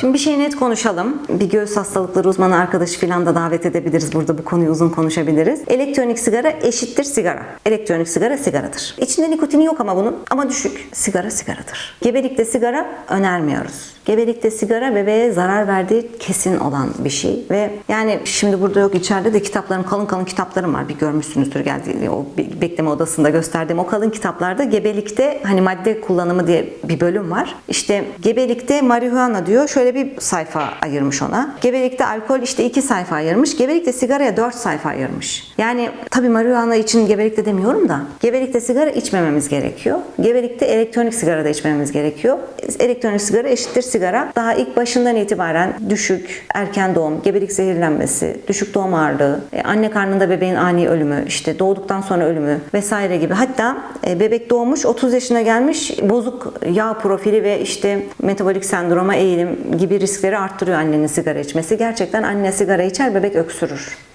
Şimdi bir şey net konuşalım. Bir göğüs hastalıkları uzmanı arkadaşı falan da davet edebiliriz. Burada bu konuyu uzun konuşabiliriz. Elektronik sigara eşittir sigara. Elektronik sigara sigaradır. İçinde nikotini yok ama bunun ama düşük. Sigara sigaradır. Gebelikte sigara önermiyoruz. Gebelikte sigara bebeğe zarar verdiği kesin olan bir şey ve yani şimdi burada yok içeride de kitaplarım kalın kalın kitaplarım var bir görmüşsünüzdür geldiği o bekleme odasında gösterdiğim o kalın kitaplarda gebelikte hani madde kullanımı diye bir bölüm var. İşte gebelikte marihuana diyor şöyle bir sayfa ayırmış ona. Gebelikte alkol işte iki sayfa ayırmış. Gebelikte sigaraya dört sayfa ayırmış. Yani tabii marihuana için gebelikte demiyorum da gebelikte sigara içmememiz gerekiyor. Gebelikte elektronik sigara da içmememiz gerekiyor. Elektronik sigara eşittir sigara. Daha ilk başından itibaren düşük, erken doğum, gebelik zehirlenmesi, düşük doğum ağırlığı, e, anne karnında bebeğin ani ölümü, işte doğduktan sonra ölümü vesaire gibi. Hatta e, bebek doğmuş, 30 yaşına gelmiş, bozuk yağ profili ve işte metabolik sendroma eğilim gibi riskleri arttırıyor annenin sigara içmesi. Gerçekten anne sigara içer, bebek öksürür.